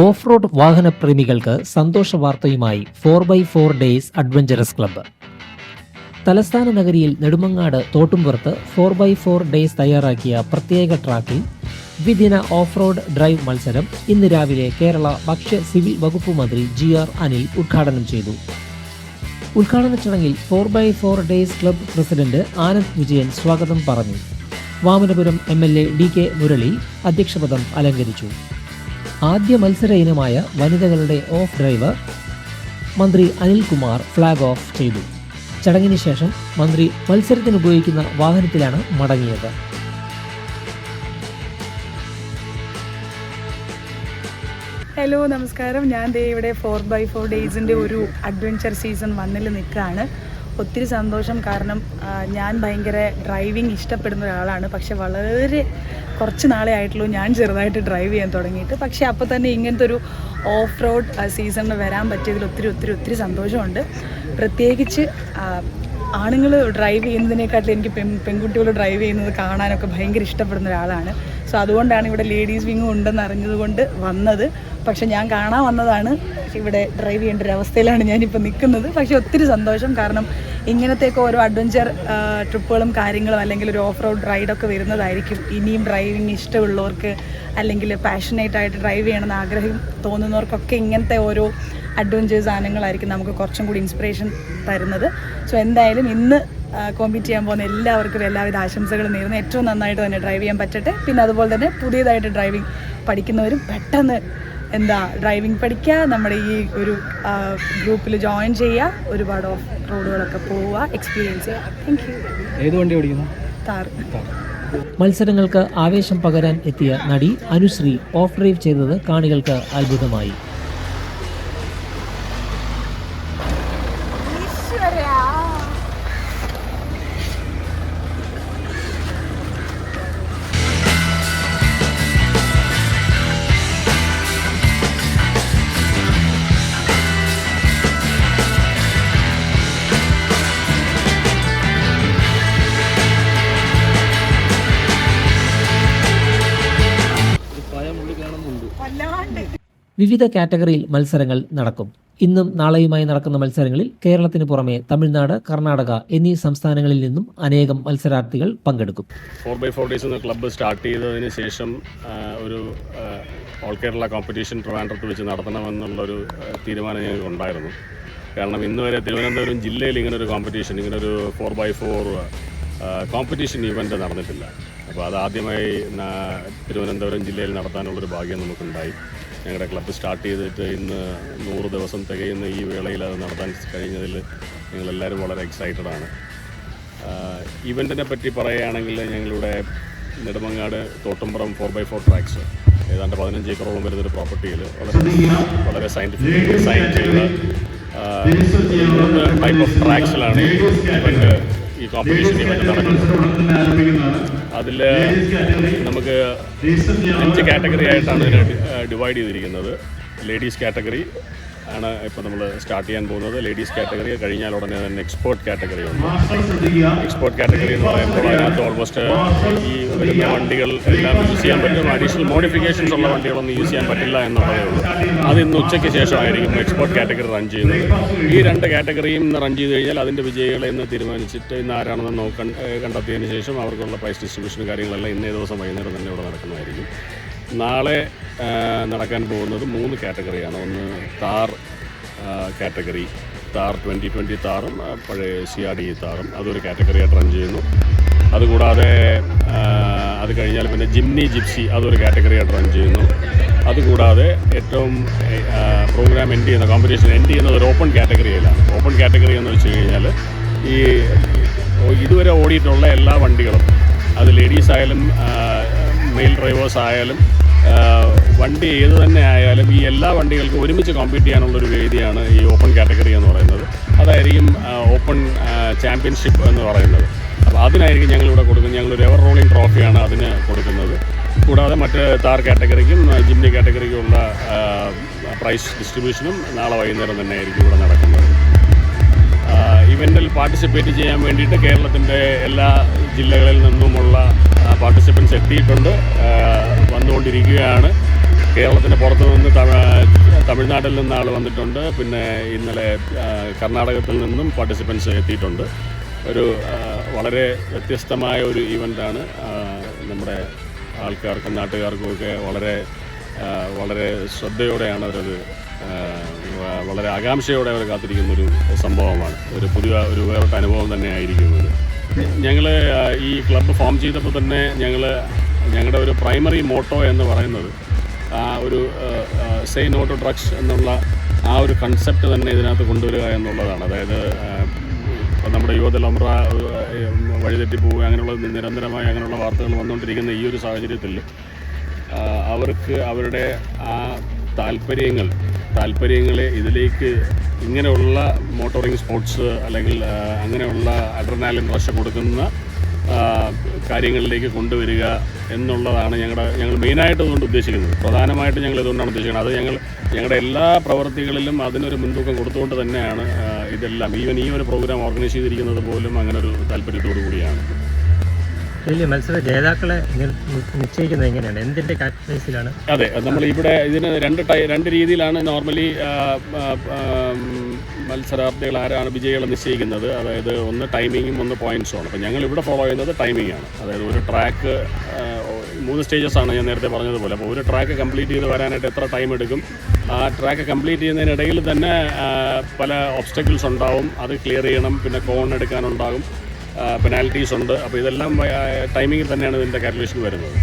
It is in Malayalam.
ഓഫ് റോഡ് വാഹന പ്രേമികൾക്ക് സന്തോഷ വാർത്തയുമായി four by four days adventurous club തലസ്ഥാന നഗരിയിൽ നെടുമങ്ങാട് തോട്ടുംപുറത്ത് ഫോർ ബൈ ഫോർ ഡേയ്സ് തയ്യാറാക്കിയ പ്രത്യേക ട്രാക്കിൽ ദ്വിദിന ഓഫ് റോഡ് ഡ്രൈവ് മത്സരം ഇന്ന് രാവിലെ കേരള ഭക്ഷ്യ സിവിൽ വകുപ്പ് മന്ത്രി ജി ആർ അനിൽ ഉദ്ഘാടനം ചെയ്തു. ഉദ്ഘാടന ചടങ്ങിൽ four by four days club president Anand Vijayan സ്വാഗതം പറഞ്ഞു. Vamanapuram M L A D K Murali അധ്യക്ഷപദം അലങ്കരിച്ചു. ആദ്യ മത്സര ഇനമായ വനിതകളുടെ ഓഫ് ഡ്രൈവർ മന്ത്രി അനിൽകുമാർ ഫ്ലാഗ് ഓഫ് ചെയ്തു. ചടങ്ങിന് ശേഷം മന്ത്രി മത്സരത്തിന് ഉപയോഗിക്കുന്ന വാഹനത്തിലാണ് മടങ്ങിയത്. ഹലോ നമസ്കാരം. ഞാൻ ദേ ഇവിടെ ഫോർ ബൈ ഫോർ ഡേയ്സിന്റെ ഒരു അഡ്വഞ്ചർ സീസൺ വണ്ണിൽ നിൽക്കുകയാണ് ഒത്തിരി സന്തോഷം. കാരണം ഞാൻ ഭയങ്കര ഡ്രൈവിംഗ് ഇഷ്ടപ്പെടുന്ന ഒരാളാണ്. പക്ഷെ വളരെ കുറച്ച് നാളെ ആയിട്ടുള്ളൂ ഞാൻ ചെറുതായിട്ട് ഡ്രൈവ് ചെയ്യാൻ തുടങ്ങിയിട്ട്. പക്ഷേ അപ്പോൾ തന്നെ ഇങ്ങനത്തെ ഒരു ഓഫ് റോഡ് സീസണിൽ വരാൻ പറ്റിയതിൽ ഒത്തിരി ഒത്തിരി ഒത്തിരി സന്തോഷമുണ്ട്. പ്രത്യേകിച്ച് ആണുങ്ങൾ ഡ്രൈവ് ചെയ്യുന്നതിനേക്കാട്ടിൽ എനിക്ക് പെൺ പെൺകുട്ടികൾ ഡ്രൈവ് ചെയ്യുന്നത് കാണാനൊക്കെ ഭയങ്കര ഇഷ്ടപ്പെടുന്ന ഒരാളാണ്. സോ അതുകൊണ്ടാണ് ഇവിടെ ലേഡീസ് വിങ്ങും ഉണ്ടെന്ന് അറിഞ്ഞതുകൊണ്ട് വന്നത്. പക്ഷെ ഞാൻ കാണാൻ വന്നതാണ്. ഇവിടെ ഡ്രൈവ് ചെയ്യേണ്ട ഒരു അവസ്ഥയിലാണ് ഞാനിപ്പോൾ നിൽക്കുന്നത്. പക്ഷെ ഒത്തിരി സന്തോഷം. കാരണം ഇങ്ങനത്തെയൊക്കെ ഓരോ അഡ്വഞ്ചർ ട്രിപ്പുകളും കാര്യങ്ങളും അല്ലെങ്കിൽ ഒരു ഓഫ് റോഡ് റൈഡൊക്കെ വരുന്നതായിരിക്കും. ഇനിയും ഡ്രൈവിംഗ് ഇഷ്ടമുള്ളവർക്ക് അല്ലെങ്കിൽ പാഷനേറ്റ് ആയിട്ട് ഡ്രൈവ് ചെയ്യണമെന്ന് ആഗ്രഹം തോന്നുന്നവർക്കൊക്കെ ഇങ്ങനത്തെ ഓരോ അഡ്വഞ്ചേഴ്സ് സാധനങ്ങളായിരിക്കും നമുക്ക് കുറച്ചും കൂടി ഇൻസ്പിറേഷൻ തരുന്നത്. സോ എന്തായാലും ഇന്ന് കോമ്പീറ്റ് ചെയ്യാൻ പോകുന്ന എല്ലാവർക്കും എല്ലാവിധ ആശംസകളും നേരുന്നു. ഏറ്റവും നന്നായിട്ട് തന്നെ ഡ്രൈവ് ചെയ്യാൻ പറ്റട്ടെ. പിന്നെ അതുപോലെ തന്നെ പുതിയതായിട്ട് ഡ്രൈവിംഗ് പഠിക്കുന്നവരും പെട്ടെന്ന് എന്താ ഡ്രൈവിംഗ് പഠിക്കുക നമ്മുടെ ഈ ഒരു ഗ്രൂപ്പിൽ ജോയിൻ ചെയ്യുക ഒരുപാട് ഓഫ് റോഡുകളൊക്കെ പോവുക എക്സ്പീരിയൻസ് ചെയ്യുക. താങ്ക് യു ഏത് വണ്ടി ഓടിക്കുന്നു? താർ മത്സരങ്ങൾക്ക് ആവേശം പകരാൻ എത്തിയ നടി അനുശ്രീ ഓഫ് ഡ്രൈവ് ചെയ്തത് കാണികൾക്ക് അത്ഭുതമായി. വിവിധ കാറ്റഗറിയിൽ മത്സരങ്ങൾ നടക്കും. ഇന്നും നാളെയുമായി നടക്കുന്ന മത്സരങ്ങളിൽ കേരളത്തിന് പുറമെ തമിഴ്നാട് കർണാടക എന്നീ സംസ്ഥാനങ്ങളിൽ നിന്നും അനേകം മത്സരാർത്ഥികൾ പങ്കെടുക്കും. ഫോർ ബൈ ഫോർ ഡേയ്സ് എന്ന ക്ലബ്ബ് സ്റ്റാർട്ട് ചെയ്തതിന് ശേഷം ഒരു ഓൾ കേരള കോമ്പറ്റീഷൻ ട്രിവാൻഡ്രത്ത് വെച്ച് നടത്തണമെന്നുള്ളൊരു തീരുമാനം ഞങ്ങൾക്ക് ഉണ്ടായിരുന്നു. കാരണം ഇന്ന് വരെ തിരുവനന്തപുരം ജില്ലയിൽ ഇങ്ങനെ ഒരു കോമ്പറ്റീഷൻ ഇങ്ങനെ ഒരു four by four competition event നടന്നിട്ടില്ല. അപ്പോൾ അത് ആദ്യമായി തിരുവനന്തപുരം ജില്ലയിൽ നടത്താനുള്ളൊരു ഭാഗ്യം നമുക്കുണ്ടായി. ഞങ്ങളുടെ ക്ലബ്ബ് സ്റ്റാർട്ട് ചെയ്തിട്ട് ഇന്ന് നൂറ് ദിവസം തികയുന്ന ഈ വേളയിൽ അത് നടത്താൻ കഴിഞ്ഞതിൽ ഞങ്ങളെല്ലാവരും വളരെ എക്സൈറ്റഡ് ആണ്. ഇവന്റിനെ പറ്റി പറയുകയാണെങ്കിൽ ഞങ്ങളിവിടെ Nedumangad Thottumpuram four by four tracks ഏതാണ്ട് പതിനഞ്ച് ഏക്കറോളം വരുന്നൊരു പ്രോപ്പർട്ടിയിൽ വളരെ വളരെ സയന്റിഫിക് ഡിസൈൻ ടൈപ്പ് ഓഫ് ട്രാക്സിലാണ് ഇവന്റ് ഈ കോമ്പറ്റീഷൻ ഇവന്റ് നടക്കുന്നത്. അതിൽ നമുക്ക് അഞ്ച് കാറ്റഗറി ആയിട്ടാണ് ഇതിനെ ഡിവൈഡ് ചെയ്തിരിക്കുന്നത്. Ladies category. ആണ് ഇപ്പോൾ നമ്മൾ സ്റ്റാർട്ട് ചെയ്യാൻ പോകുന്നത്. ലേഡീസ് കാറ്റഗറി കഴിഞ്ഞാൽ ഉടനെ തന്നെ എക്സ്പോർട്ട് കാറ്റഗറി ഉണ്ട്. എക്സ്പോർട്ട് കാറ്റഗറി എന്ന് പറയുമ്പോൾ അതിനകത്ത് ഓൾമോസ്റ്റ് ഈ വരുന്ന വണ്ടികൾ എല്ലാം യൂസ് ചെയ്യാൻ പറ്റും. അഡീഷണൽ മോഡിഫിക്കേഷൻസ് ഉള്ള വണ്ടികളൊന്നും യൂസ് ചെയ്യാൻ പറ്റില്ല എന്നുള്ളതേ ഉള്ളൂ. അത് ഇന്ന് ഉച്ചയ്ക്ക് ശേഷമായിരിക്കും എക്സ്പോർട്ട് കാറ്റഗറി റൺ ചെയ്യുന്നത്. ഈ രണ്ട് കാറ്റഗറിയും ഇന്ന് റൺ ചെയ്ത് കഴിഞ്ഞാൽ അതിന്റെ വിജയികളെ ഇന്ന് തീരുമാനിച്ചിട്ട് ഇന്ന് ആരാണെന്ന് നോക്കാൻ കണ്ടെത്തിയതിന് ശേഷം അവർക്കുള്ള പ്രൈസ് ഡിസ്ട്രിബ്യൂഷനും കാര്യങ്ങളെല്ലാം ഇന്നേ ദിവസം വൈകുന്നേരം തന്നെ ഇവിടെ നടക്കുന്നതായിരിക്കും. നാളെ നടക്കാൻ പോകുന്നത് മൂന്ന് കാറ്റഗറിയാണ്. ഒന്ന് Thar category. Thar twenty twenty താറും പഴയ സി ആർ ഡി താറും അതൊരു കാറ്റഗറിയായിട്ട് റൺ ചെയ്യുന്നു. അതുകൂടാതെ അത് കഴിഞ്ഞാൽ പിന്നെ ജിംനി ജിപ്സി അതൊരു കാറ്റഗറിയായിട്ട് റൺ ചെയ്യുന്നു. അതുകൂടാതെ ഏറ്റവും പ്രോഗ്രാം എൻഡ് ചെയ്യുന്ന കോമ്പറ്റീഷൻ എൻഡ് ചെയ്യുന്നത് ഒരു ഓപ്പൺ കാറ്റഗറിയിലാണ്. ഓപ്പൺ കാറ്റഗറി എന്ന് വെച്ച് കഴിഞ്ഞാൽ ഈ ഇതുവരെ ഓടിയിട്ടുള്ള എല്ലാ വണ്ടികളും അത് ലേഡീസ് ആയാലും മെയിൽ ഡ്രൈവേഴ്സ് ആയാലും വണ്ടി ഏത് തന്നെ ആയാലും ഈ എല്ലാ വണ്ടികൾക്കും ഒരുമിച്ച് കോമ്പീറ്റ് ചെയ്യാനുള്ളൊരു വേദിയാണ് ഈ ഓപ്പൺ കാറ്റഗറി എന്ന് പറയുന്നത്. അതായിരിക്കും ഓപ്പൺ ചാമ്പ്യൻഷിപ്പ് എന്ന് പറയുന്നത്. അപ്പോൾ അതിനായിരിക്കും ഞങ്ങളിവിടെ കൊടുക്കുന്നത്. ഞങ്ങളൊരു എവർ റോളിംഗ് ട്രോഫിയാണ് അതിന് കൊടുക്കുന്നത്. കൂടാതെ മറ്റ് താർ കാറ്റഗറിക്കും ജിംനി കാറ്റഗറിക്കുമുള്ള പ്രൈസ് ഡിസ്ട്രിബ്യൂഷനും നാളെ വൈകുന്നേരം തന്നെ ആയിരിക്കും ഇവിടെ നടക്കുന്നത്. ഇവന്റിൽ പാർട്ടിസിപ്പേറ്റ് ചെയ്യാൻ വേണ്ടിയിട്ട് കേരളത്തിന്റെ എല്ലാ ജില്ലകളിൽ നിന്നുമുള്ള പാർട്ടിസിപ്പൻസ് എത്തിയിട്ടുണ്ട്. വന്നുകൊണ്ടിരിക്കുകയാണ്. കേരളത്തിന് പുറത്തു നിന്ന് തമിഴ്നാട്ടിൽ നിന്ന് ആൾ വന്നിട്ടുണ്ട്. പിന്നെ ഇന്നലെ കർണാടകത്തിൽ നിന്നും പാർട്ടിസിപ്പൻസ് എത്തിയിട്ടുണ്ട്. ഒരു വളരെ വ്യത്യസ്തമായ ഒരു ഈവന്റാണ് നമ്മുടെ ആൾക്കാർക്കും നാട്ടുകാർക്കും ഒക്കെ വളരെ വളരെ ശ്രദ്ധയോടെയാണ് അവരത് വളരെ ആകാംക്ഷയോടെ അവർ കാത്തിരിക്കുന്ന ഒരു സംഭവമാണ്. ഒരു പുതിയ ഒരു വേറൊരു അനുഭവം തന്നെ ആയിരിക്കും ഇത്. ഞങ്ങൾ ഈ ക്ലബ്ബ് ഫോം ചെയ്തപ്പോൾ തന്നെ ഞങ്ങൾ ഞങ്ങളുടെ ഒരു പ്രൈമറി മോട്ടോ എന്ന് പറയുന്നത് ഒരു സേ നോ ടു ഡ്രഗ്സ് എന്നുള്ള ആ ഒരു കൺസെപ്റ്റ് തന്നെ ഇതിനകത്ത് കൊണ്ടുവരിക എന്നുള്ളതാണ്. അതായത് നമ്മുടെ യുവതലമുറ വഴിതെറ്റിപ്പോവുക വഴിതെറ്റി പോവുക അങ്ങനെയുള്ള നിരന്തരമായി അങ്ങനെയുള്ള വാർത്തകൾ വന്നുകൊണ്ടിരിക്കുന്ന ഈ ഒരു സാഹചര്യത്തിൽ അവർക്ക് അവരുടെ ആ താല്പര്യങ്ങൾ താല്പര്യങ്ങളെ ഇതിലേക്ക് ഇങ്ങനെയുള്ള മോട്ടോറിംഗ് സ്പോർട്സ് അല്ലെങ്കിൽ അങ്ങനെയുള്ള അഡ്രനാലിൻ റഷ് കൊടുക്കുന്ന കാര്യങ്ങളിലേക്ക് കൊണ്ടുവരിക എന്നുള്ളതാണ് ഞങ്ങളുടെ ഞങ്ങൾ മെയിനായിട്ട് അതുകൊണ്ട് ഉദ്ദേശിക്കുന്നത്. പ്രധാനമായിട്ട് ഞങ്ങൾ ഇതുകൊണ്ടാണ് ഉദ്ദേശിക്കുന്നത്. അത് ഞങ്ങൾ ഞങ്ങളുടെ എല്ലാ പ്രവർത്തികളിലും അതിനൊരു മുൻതൂക്കം കൊടുത്തുകൊണ്ട് തന്നെയാണ് ഇതെല്ലാം. ഈവൻ ഈ ഒരു പ്രോഗ്രാം ഓർഗനൈസ് ചെയ്തിരിക്കുന്നത് പോലും അങ്ങനെ ഒരു താല്പര്യത്തോടു കൂടിയാണ്. ഇതിൽ മത്സര ജേതാക്കളെ നിശ്ചയിക്കുന്നത് എങ്ങനെയാണ്? എന്തിന്റെ കാറ്റഗറീസിലാണ് അതെ നമ്മൾ ഇവിടെ ഇതിന് രണ്ട് രണ്ട് രീതിയിലാണ് നോർമലി മത്സരാർത്ഥികൾ ആരാണ് വിജയികൾ നിശ്ചയിക്കുന്നത്. അതായത് ഒന്ന് ടൈമിങ്ങും ഒന്ന് പോയിന്റ്സും ആണ് അപ്പോൾ ഞങ്ങൾ ഇവിടെ ഫോളോ ചെയ്യുന്നത് ടൈമിംഗ് ആണ്. അതായത് ഒരു ട്രാക്ക് മൂന്ന് സ്റ്റേജസ് ആണ് ഞാൻ നേരത്തെ പറഞ്ഞതുപോലെ. അപ്പോൾ ഒരു ട്രാക്ക് കംപ്ലീറ്റ് ചെയ്ത് വരാനായിട്ട് എത്ര ടൈം എടുക്കും? ആ ട്രാക്ക് കംപ്ലീറ്റ് ചെയ്യുന്നതിനിടയിൽ തന്നെ പല ഓബ്സ്റ്റക്കിൾസ് ഉണ്ടാവും. അത് ക്ലിയർ ചെയ്യണം. പിന്നെ കോൺ എടുക്കാനുണ്ടാകും. പെനാൽറ്റീസ് ഉണ്ട്. അപ്പോൾ ഇതെല്ലാം ടൈമിങ്ങിൽ തന്നെയാണ് ഇതിന്റെ കാൽക്കുലേഷൻ വരുന്നത്.